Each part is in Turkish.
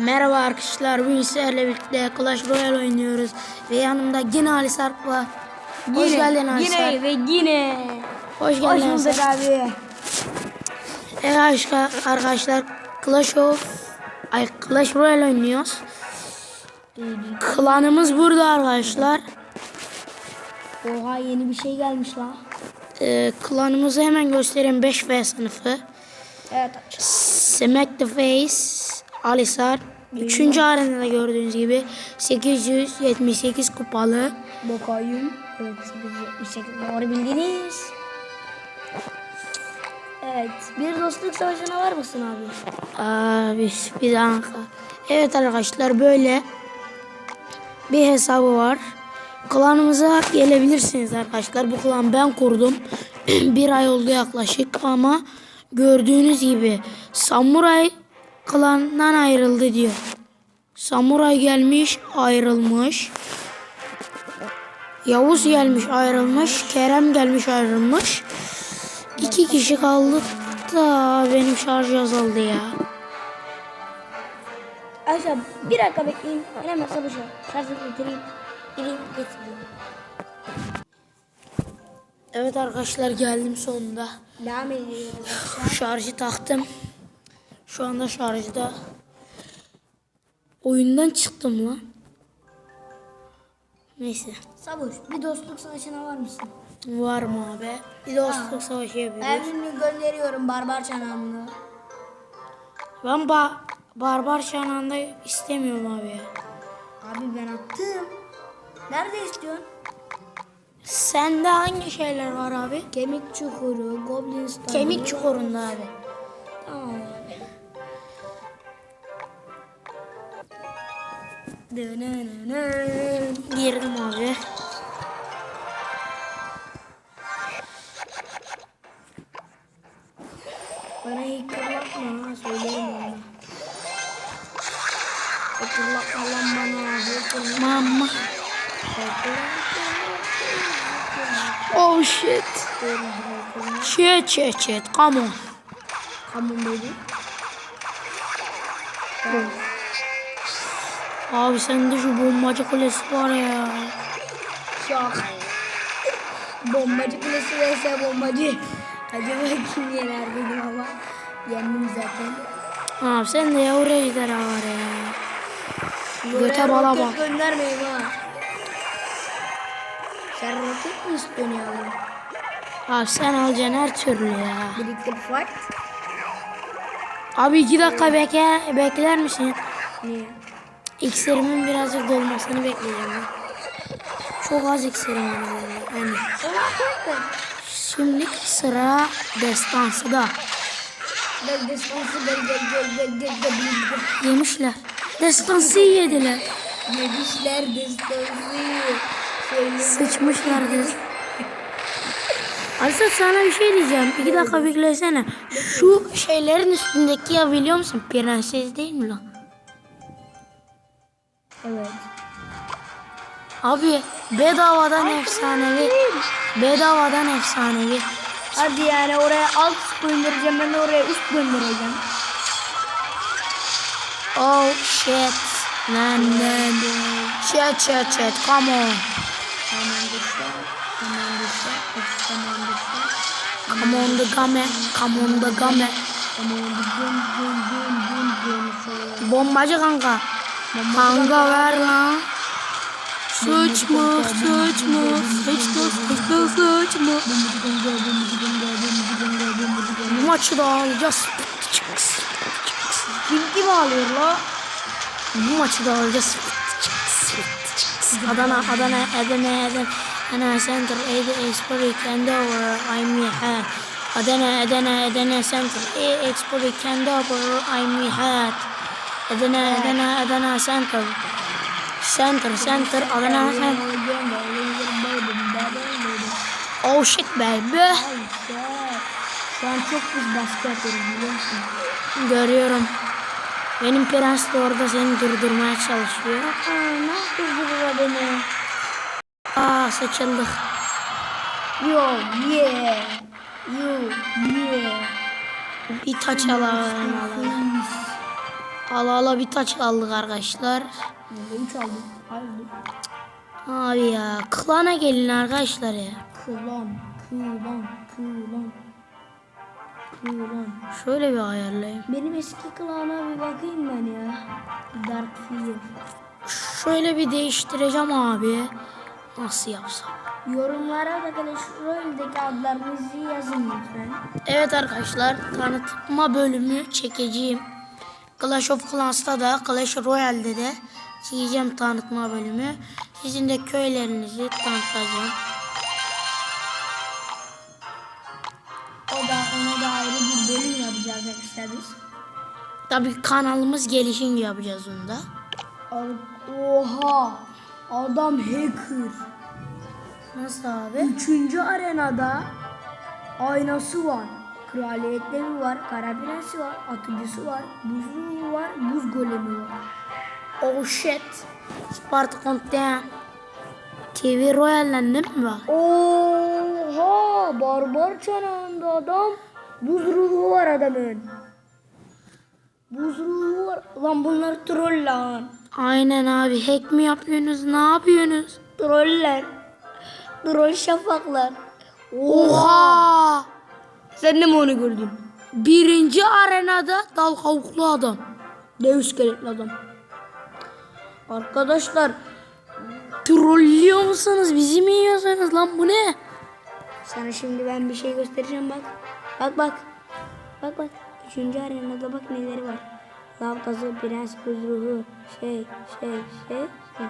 Merhaba arkadaşlar, sizlerle birlikte Clash Royale oynuyoruz ve yanımda yine Ali Sarp var. Hoş geldin Ali Yine Sarp. ve yine. Hoş Hoş geldin Ali bulduk abi. Evet arkadaşlar, arkadaşlar Clash of Ay Clash Royale oynuyoruz. Klanımız burada arkadaşlar. Oha yeni bir şey gelmiş la. Ee, klanımızı hemen göstereyim 5V sınıfı. Evet. Smack the Face, Ali Sarp. Üçüncü arenada gördüğünüz gibi 878 kupalı. Bakayım. Evet 878 doğru bildiniz. Evet. Bir dostluk savaşına var mısın abi? Abi bir dakika. Evet arkadaşlar böyle bir hesabı var. Klanımıza gelebilirsiniz arkadaşlar. Bu klan ben kurdum. bir ay oldu yaklaşık ama gördüğünüz gibi Samuray klandan ayrıldı diyor. Samuray gelmiş ayrılmış. Yavuz gelmiş ayrılmış. Kerem gelmiş ayrılmış. İki kişi kaldık da benim şarj azaldı ya. Aşağı bir dakika bekleyin. Ben hemen savaşa. Şarjı getireyim. Gireyim getireyim. Evet arkadaşlar geldim sonunda. Devam ediyoruz. Şarjı taktım. Şu anda şarjda. Oyundan çıktım lan. Neyse. Savuş bir dostluk savaşına var mısın? Var mı abi? Bir dostluk savaşı yapıyoruz. Evrimini gönderiyorum barbar çanağımla. Ben ba barbar şananda istemiyorum abi ya. Abi ben attım. Nerede istiyorsun? Sende hangi şeyler var abi? Kemik çukuru, goblin star. Kemik çukurunda abi. Tamam Girdim abi. Bana hiç kırlatma ha söyleyeyim ona. Hatırlatma lan bana. Mama. Oh shit. Shit shit shit. Come on. Come on baby. Abi sende şu bombacı kulesi var ya. Şok. Bombacı kulesi vs bombacı. Acaba kim yener dedim ama yendim zaten. Abi sen de yavru ejderha var ya. Göte bala bak. Göndermeyin ha. Sen roket mi istiyorsun yavrum? Abi sen alacaksın her türlü ya. Birlikte bir fight. Abi iki dakika bekle, bekler misin? Niye? İksirimin birazcık dolmasını bekleyeceğim ben. Çok az iksirim var böyle. Yani. Şimdi sıra destansı gel. Yemişler. Destansı yediler. Yemişler destansı. Sıçmışlar kız. Aslında sana bir şey diyeceğim. İki dakika beklesene. Şu şeylerin üstündeki ya biliyor musun? Prenses değil mi lan? Evet. Abi bedavadan efsanevi. Bedavadan efsanevi. Hadi yani oraya alt göndereceğim ben de oraya üst göndereceğim. Oh shit. Lan lan. Shit shit shit. Come on. Güzel. Tamam güzel. Come on the game. Come on the game. Bombacı kanka. Kanka ver lan. Sıç mı? Sıç mı? Sıçtı sıçtı sıç mı? Bu maçı da alacağız. Kim kim ağlıyor la? Bu maçı da alacağız. Adana, Adana, Adana, Adana. Adana Center, Ede Expori, Kendover, I'm Hat. Adana, Adana, Adana Center, E Expori, Kendover, I'm Hat. Adana, Adana, Adana Center. Center, Center, Adana Center. Oh shit baby. Şu an çok biz baskı yapıyoruz biliyor musun? Görüyorum. Benim prens de orada seni durdurmaya çalışıyor. Aa, ne bu beni? Aa seçildik. Yo yeah. Yo yeah. Bir taç alalım. Ala ala bir taç aldık arkadaşlar. Ben üç aldım. Hayır. Abi ya klana gelin arkadaşlar ya. Kılan, kılan, kılan. Kılan. Şöyle bir ayarlayayım. Benim eski klana bir bakayım ben ya. Dark Fear. Şöyle bir değiştireceğim abi. Nasıl yapsam? Yorumlara da Clash Royale'deki adlarınızı yazın lütfen. Evet arkadaşlar tanıtma bölümü çekeceğim. Clash of Clans'ta da Clash Royale'de de çekeceğim tanıtma bölümü. Sizin de köylerinizi tanıtacağım. O da ona da ayrı bir bölüm yapacağız arkadaşlar biz. Tabii kanalımız gelişince yapacağız onu da. Oha! Adam hacker. Nasıl abi? Üçüncü arenada aynası var. Kraliyet devi var, kara prensi var, atıcısı var, buz ruhu var, buz golemi var. Oh shit. Sparta Content. TV Royale'den mi var? Oha! Barbar çanağında adam. Buz ruhu var adamın. Buz ruhu var. Lan bunlar troll lan. Aynen abi. Hack mi yapıyorsunuz? Ne yapıyorsunuz? Troller. Troll şafaklar. Oha! Sen de mi onu gördün? Birinci arenada dal kavuklu adam. Dev iskeletli adam. Arkadaşlar Trollüyor musunuz? Bizi mi yiyorsunuz lan bu ne? sana şimdi ben bir şey göstereceğim bak. Bak bak. Bak bak. Üçüncü arenada bak neleri var. Lav tazı, prens, ruhu, şey, şey, şey, şey.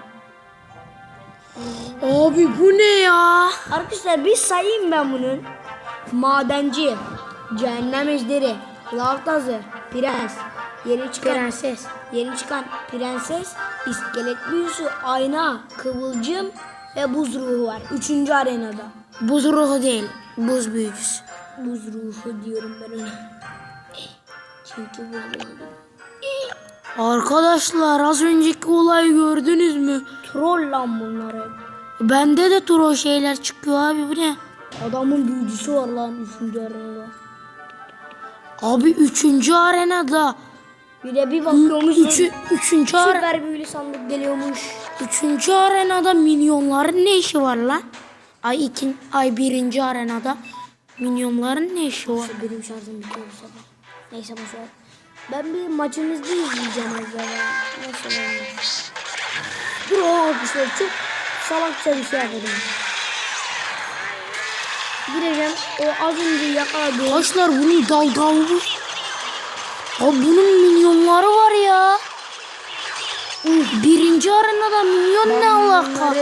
Abi bu ne ya? Arkadaşlar bir sayayım ben bunun. Madenci, cehennem ejderi, lav tazı, prens, yeni çıkan Prenses. yeni çıkan prenses, iskelet büyüsü, ayna, kıvılcım ve buz ruhu var. Üçüncü arenada. Buz ruhu değil. Buz büyücüsü. Buz ruhu diyorum ben ona. Çünkü buz ruhu. Arkadaşlar az önceki olayı gördünüz mü? Troll lan bunlar hep. Bende de troll şeyler çıkıyor abi bu ne? Adamın büyücüsü var lan üçüncü arenada. Abi üçüncü arenada. Bir de bir bakıyormuş. Üçü, üçüncü, Süper büyülü sandık geliyormuş. üçüncü arenada minyonların ne işi var lan? Ay iki, ay birinci arenada minyonların ne işi var? Benim şarjım bitiyor bu sefer. Neyse boş ver. Ben bir maçımızda izleyeceğim acaba. Nasıl olmuş? Dur o arkadaşlar çok salakça bir şey yapalım. Gireceğim. O az önce yakaladığım Arkadaşlar bunun dal davulu. Abi bunun minyonları var ya. Uf, birinci arenada minyon ne alaka?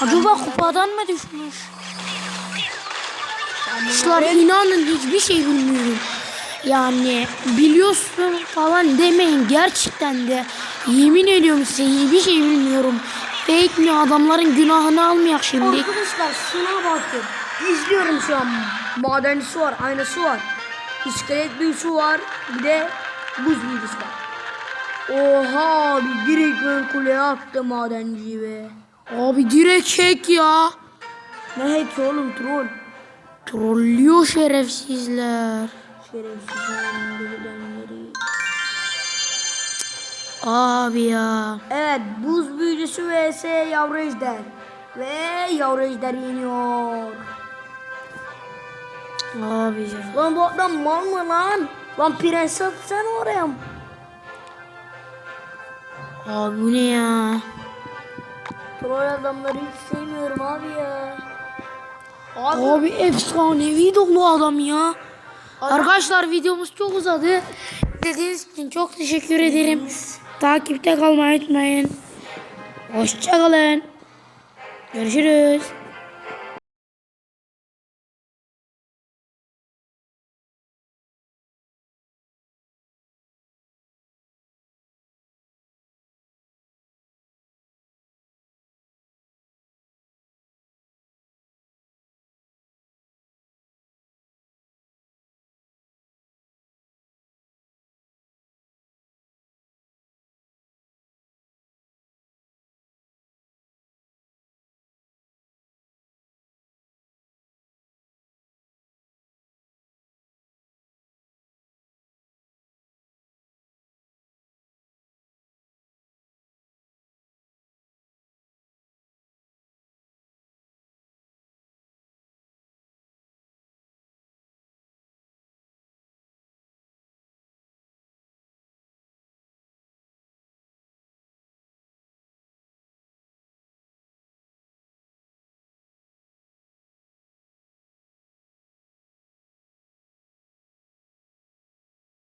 Acaba kupadan mı düşmüş? Arkadaşlar inanın hiçbir şey bilmiyorum. Yani biliyorsun falan demeyin gerçekten de yemin ediyorum size hiçbir şey bilmiyorum. Fake mi adamların günahını almayak şimdi. Arkadaşlar şuna bakın. İzliyorum şu an. Madencisi var, aynası var. İskelet büyüsü var. Bir de buz büyüsü var. Oha bir direkt ön kuleye attı madenciyi be. Abi direkt hack ya. Ne heki oğlum troll. Trollüyor şerefsizler. Delilenleri. Abi ya. Evet buz büyücüsü vs yavru ejder. Ve yavru ejder yeniyor. Abi ya. Lan bu adam mal mı lan? Lan prens atsana oraya. Abi bu ne ya? Troll adamları hiç sevmiyorum abi ya. Abi, Abi efsanevi dolu adam ya. Arkadaşlar videomuz çok uzadı. Dediğiniz için çok teşekkür ederim. Takipte kalmayı unutmayın. Hoşçakalın. Görüşürüz.